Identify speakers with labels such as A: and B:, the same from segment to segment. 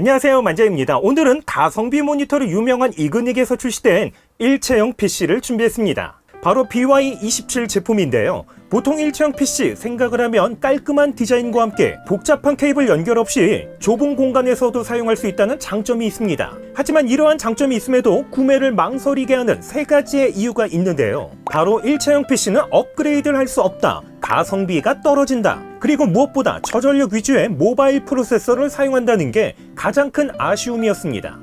A: 안녕하세요 만자입니다. 오늘은 가성비 모니터로 유명한 이그닉에서 출시된 일체형 PC를 준비했습니다. 바로 BY27 제품인데요. 보통 일체형 PC 생각을 하면 깔끔한 디자인과 함께 복잡한 케이블 연결 없이 좁은 공간에서도 사용할 수 있다는 장점이 있습니다. 하지만 이러한 장점이 있음에도 구매를 망설이게 하는 세 가지의 이유가 있는데요. 바로 일체형 PC는 업그레이드를 할 수 없다. 가성비가 떨어진다. 그리고 무엇보다 저전력 위주의 모바일 프로세서를 사용한다는 게 가장 큰 아쉬움이었습니다.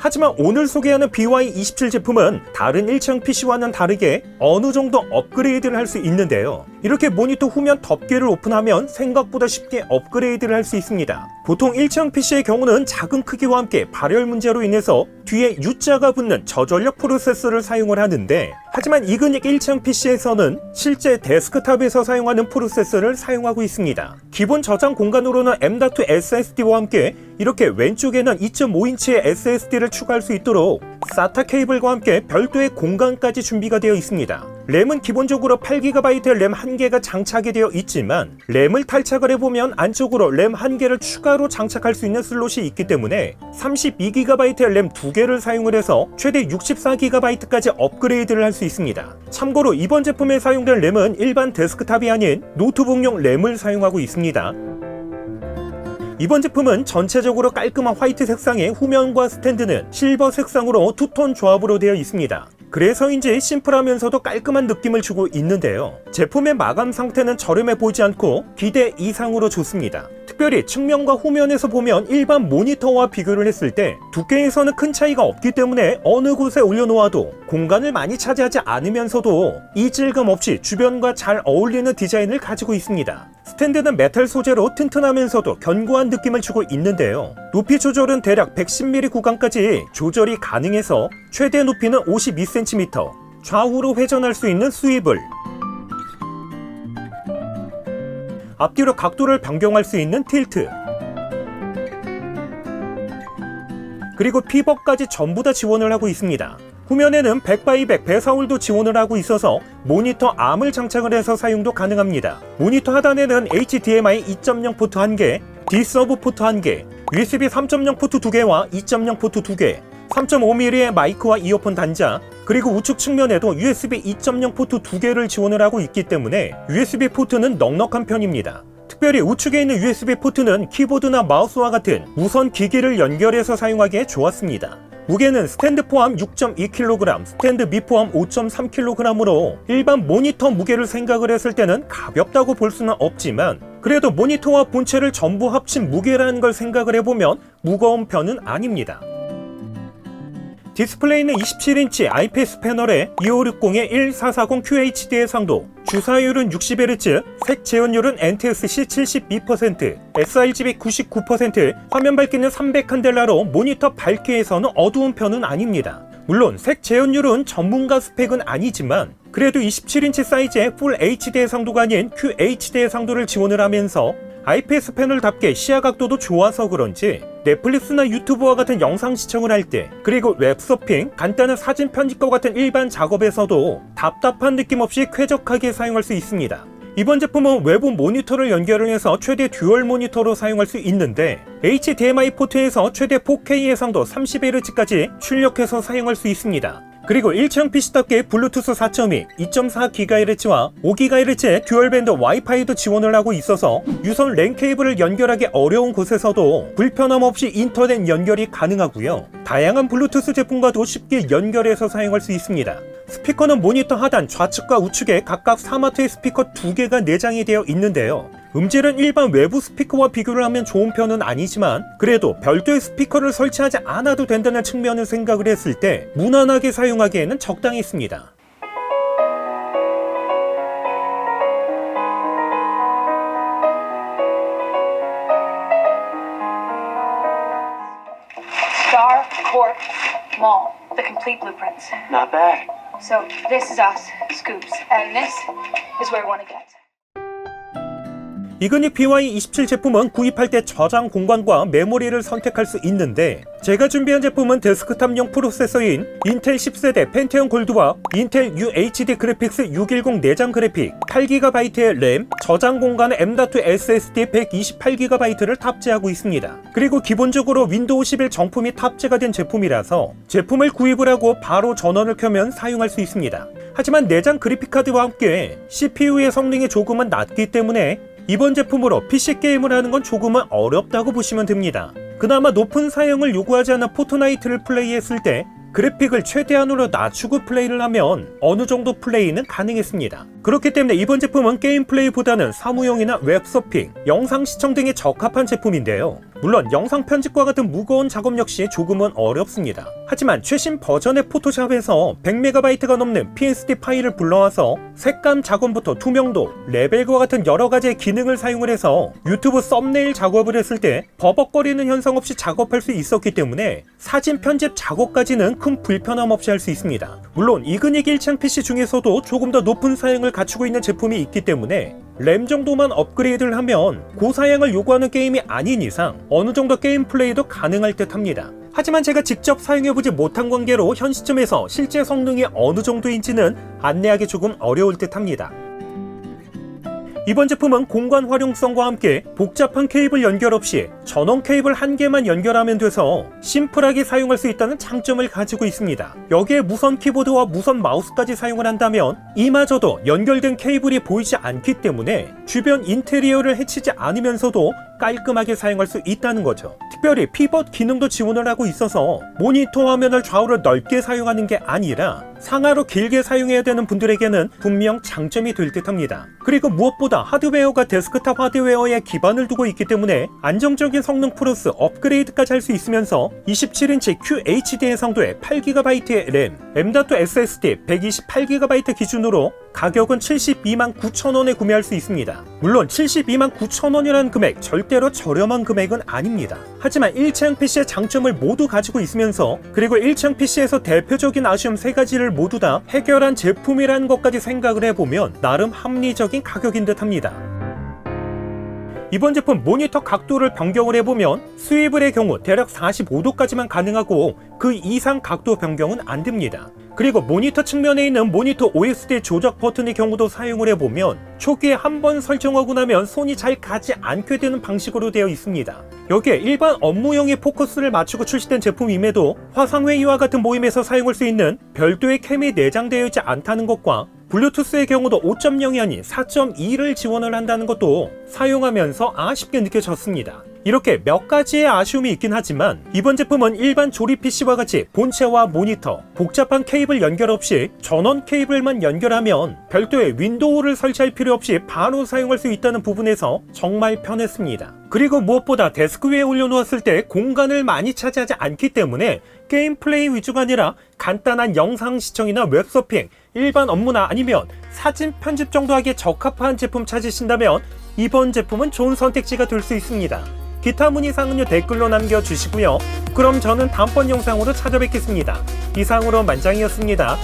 A: 하지만 오늘 소개하는 BY27 제품은 다른 일체형 PC와는 다르게 어느 정도 업그레이드를 할 수 있는데요. 이렇게 모니터 후면 덮개를 오픈하면 생각보다 쉽게 업그레이드를 할 수 있습니다. 보통 일체형 PC의 경우는 작은 크기와 함께 발열 문제로 인해서 뒤에 U자가 붙는 저전력 프로세서를 사용을 하는데 하지만 이그닉 일체형 PC에서는 실제 데스크탑에서 사용하는 프로세서를 사용하고 있습니다. 기본 저장 공간으로는 M.2 SSD와 함께 이렇게 왼쪽에는 2.5인치의 SSD를 추가할 수 있도록 SATA 케이블과 함께 별도의 공간까지 준비가 되어 있습니다. 램은 기본적으로 8GB 램 1개가 장착이 되어 있지만 램을 탈착을 해보면 안쪽으로 램 1개를 추가로 장착할 수 있는 슬롯이 있기 때문에 32GB 램 2개를 사용을 해서 최대 64GB까지 업그레이드를 할 수 있습니다. 참고로 이번 제품에 사용된 램은 일반 데스크탑이 아닌 노트북용 램을 사용하고 있습니다. 이번 제품은 전체적으로 깔끔한 화이트 색상의 후면과 스탠드는 실버 색상으로 투톤 조합으로 되어 있습니다. 그래서인지 심플하면서도 깔끔한 느낌을 주고 있는데요. 제품의 마감 상태는 저렴해 보이지 않고 기대 이상으로 좋습니다. 특별히 측면과 후면에서 보면 일반 모니터와 비교를 했을 때 두께에서는 큰 차이가 없기 때문에 어느 곳에 올려놓아도 공간을 많이 차지하지 않으면서도 이질감 없이 주변과 잘 어울리는 디자인을 가지고 있습니다. 스탠드는 메탈 소재로 튼튼하면서도 견고한 느낌을 주고 있는데요. 높이 조절은 대략 110mm 구간까지 조절이 가능해서 최대 높이는 52cm, 좌우로 회전할 수 있는 스위블, 앞뒤로 각도를 변경할 수 있는 틸트, 그리고 피벗까지 전부 다 지원을 하고 있습니다. 후면에는 100x200 배사울도 지원을 하고 있어서 모니터 암을 장착을 해서 사용도 가능합니다. 모니터 하단에는 HDMI 2.0 포트 1개, D서브 포트 1개, USB 3.0 포트 2개와 2.0 포트 2개, 3.5mm의 마이크와 이어폰 단자, 그리고 우측 측면에도 USB 2.0 포트 2개를 지원을 하고 있기 때문에 USB 포트는 넉넉한 편입니다. 특별히 우측에 있는 USB 포트는 키보드나 마우스와 같은 무선 기기를 연결해서 사용하기에 좋았습니다. 무게는 스탠드 포함 6.2kg, 스탠드 미 포함 5.3kg으로 일반 모니터 무게를 생각을 했을 때는 가볍다고 볼 수는 없지만 그래도 모니터와 본체를 전부 합친 무게라는 걸 생각을 해보면 무거운 편은 아닙니다. 디스플레이는 27인치 IPS 패널에 2560의 1440 QHD의 상도, 주사율은 60Hz, 색 재현율은 NTSC 72%, sRGB 99%, 화면 밝기는 300칸델라로 모니터 밝기에서는 어두운 편은 아닙니다. 물론 색 재현율은 전문가 스펙은 아니지만 그래도 27인치 사이즈의 Full HD의 상도가 아닌 QHD의 상도를 지원을 하면서 IPS 패널답게 시야 각도도 좋아서 그런지 넷플릭스나 유튜브와 같은 영상 시청을 할 때 그리고 웹서핑, 간단한 사진 편집과 같은 일반 작업에서도 답답한 느낌 없이 쾌적하게 사용할 수 있습니다. 이번 제품은 외부 모니터를 연결을 해서 최대 듀얼 모니터로 사용할 수 있는데 HDMI 포트에서 최대 4K 해상도 30Hz까지 출력해서 사용할 수 있습니다. 그리고 1층 PC답게 블루투스 4.2, 2.4GHz와 5GHz의 듀얼밴드 와이파이도 지원을 하고 있어서 유선 랜 케이블을 연결하기 어려운 곳에서도 불편함 없이 인터넷 연결이 가능하고요. 다양한 블루투스 제품과도 쉽게 연결해서 사용할 수 있습니다. 스피커는 모니터 하단 좌측과 우측에 각각 4마트의 스피커 2개가 내장이 되어 있는데요. 음질은 일반 외부 스피커와 비교를 하면 좋은 편은 아니지만 그래도 별도의 스피커를 설치하지 않아도 된다는 측면을 생각을 했을 때 무난하게 사용하기에는 적당했습니다.
B: Star Court Mall, the complete blueprints.
C: Not bad.
B: So this is us, Scoops, and this is where we want to get.
A: 이그닉 BY27 제품은 구입할 때 저장 공간과 메모리를 선택할 수 있는데 제가 준비한 제품은 데스크탑용 프로세서인 인텔 10세대 펜테온 골드와 인텔 UHD 그래픽스 610 내장 그래픽 8GB의 램, 저장 공간 M.2 SSD 128GB를 탑재하고 있습니다. 그리고 기본적으로 윈도우 11 정품이 탑재가 된 제품이라서 제품을 구입을 하고 바로 전원을 켜면 사용할 수 있습니다. 하지만 내장 그래픽카드와 함께 CPU의 성능이 조금은 낮기 때문에 이번 제품으로 PC 게임을 하는 건 조금은 어렵다고 보시면 됩니다. 그나마 높은 사양을 요구하지 않은 포트나이트를 플레이했을 때 그래픽을 최대한으로 낮추고 플레이를 하면 어느 정도 플레이는 가능했습니다. 그렇기 때문에 이번 제품은 게임 플레이보다는 사무용이나 웹서핑, 영상 시청 등에 적합한 제품인데요. 물론 영상 편집과 같은 무거운 작업 역시 조금은 어렵습니다. 하지만 최신 버전의 포토샵에서 100MB가 넘는 PSD 파일을 불러와서 색감 작업부터 투명도, 레벨과 같은 여러 가지의 기능을 사용을 해서 유튜브 썸네일 작업을 했을 때 버벅거리는 현상 없이 작업할 수 있었기 때문에 사진 편집 작업까지는 큰 불편함 없이 할 수 있습니다. 물론 이그닉 1창 PC 중에서도 조금 더 높은 사양을 갖추고 있는 제품이 있기 때문에 램 정도만 업그레이드를 하면 고사양을 요구하는 게임이 아닌 이상 어느 정도 게임 플레이도 가능할 듯 합니다. 하지만 제가 직접 사용해보지 못한 관계로 현 시점에서 실제 성능이 어느 정도인지는 안내하기 조금 어려울 듯 합니다. 이번 제품은 공간 활용성과 함께 복잡한 케이블 연결 없이 전원 케이블 한 개만 연결하면 돼서 심플하게 사용할 수 있다는 장점을 가지고 있습니다. 여기에 무선 키보드와 무선 마우스까지 사용을 한다면 이마저도 연결된 케이블이 보이지 않기 때문에 주변 인테리어를 해치지 않으면서도 깔끔하게 사용할 수 있다는 거죠. 특별히 피벗 기능도 지원을 하고 있어서 모니터 화면을 좌우로 넓게 사용하는 게 아니라 상하로 길게 사용해야 되는 분들에게는 분명 장점이 될 듯합니다. 그리고 무엇보다 하드웨어가 데스크탑 하드웨어에 기반을 두고 있기 때문에 안정적인 성능 플러스 업그레이드까지 할 수 있으면서 27인치 QHD 해상도의 8GB의 램, M.2 SSD 128GB 기준으로 가격은 72만 9천원에 구매할 수 있습니다. 물론 72만 9천원이라는 금액 절대로 저렴한 금액은 아닙니다. 하지만 일체형 PC의 장점을 모두 가지고 있으면서 그리고 일체형 PC에서 대표적인 아쉬움 세 가지를 모두 다 해결한 제품이라는 것까지 생각을 해보면 나름 합리적인 가격인 듯 합니다. 이번 제품 모니터 각도를 변경을 해보면 스위블의 경우 대략 45도까지만 가능하고 그 이상 각도 변경은 안 됩니다. 그리고 모니터 측면에 있는 모니터 OSD 조작 버튼의 경우도 사용을 해보면 초기에 한 번 설정하고 나면 손이 잘 가지 않게 되는 방식으로 되어 있습니다. 여기에 일반 업무용의 포커스를 맞추고 출시된 제품임에도 화상회의와 같은 모임에서 사용할 수 있는 별도의 캠이 내장되어 있지 않다는 것과 블루투스의 경우도 5.0이 아닌 4.2를 지원을 한다는 것도 사용하면서 아쉽게 느껴졌습니다. 이렇게 몇 가지의 아쉬움이 있긴 하지만 이번 제품은 일반 조립 PC와 같이 본체와 모니터, 복잡한 케이블 연결 없이 전원 케이블만 연결하면 별도의 윈도우를 설치할 필요 없이 바로 사용할 수 있다는 부분에서 정말 편했습니다. 그리고 무엇보다 데스크 위에 올려놓았을 때 공간을 많이 차지하지 않기 때문에 게임 플레이 위주가 아니라 간단한 영상 시청이나 웹서핑, 일반 업무나 아니면 사진 편집 정도 하기에 적합한 제품 찾으신다면 이번 제품은 좋은 선택지가 될 수 있습니다. 기타 문의사항은요 댓글로 남겨주시고요. 그럼 저는 다음번 영상으로 찾아뵙겠습니다. 이상으로 만장이었습니다.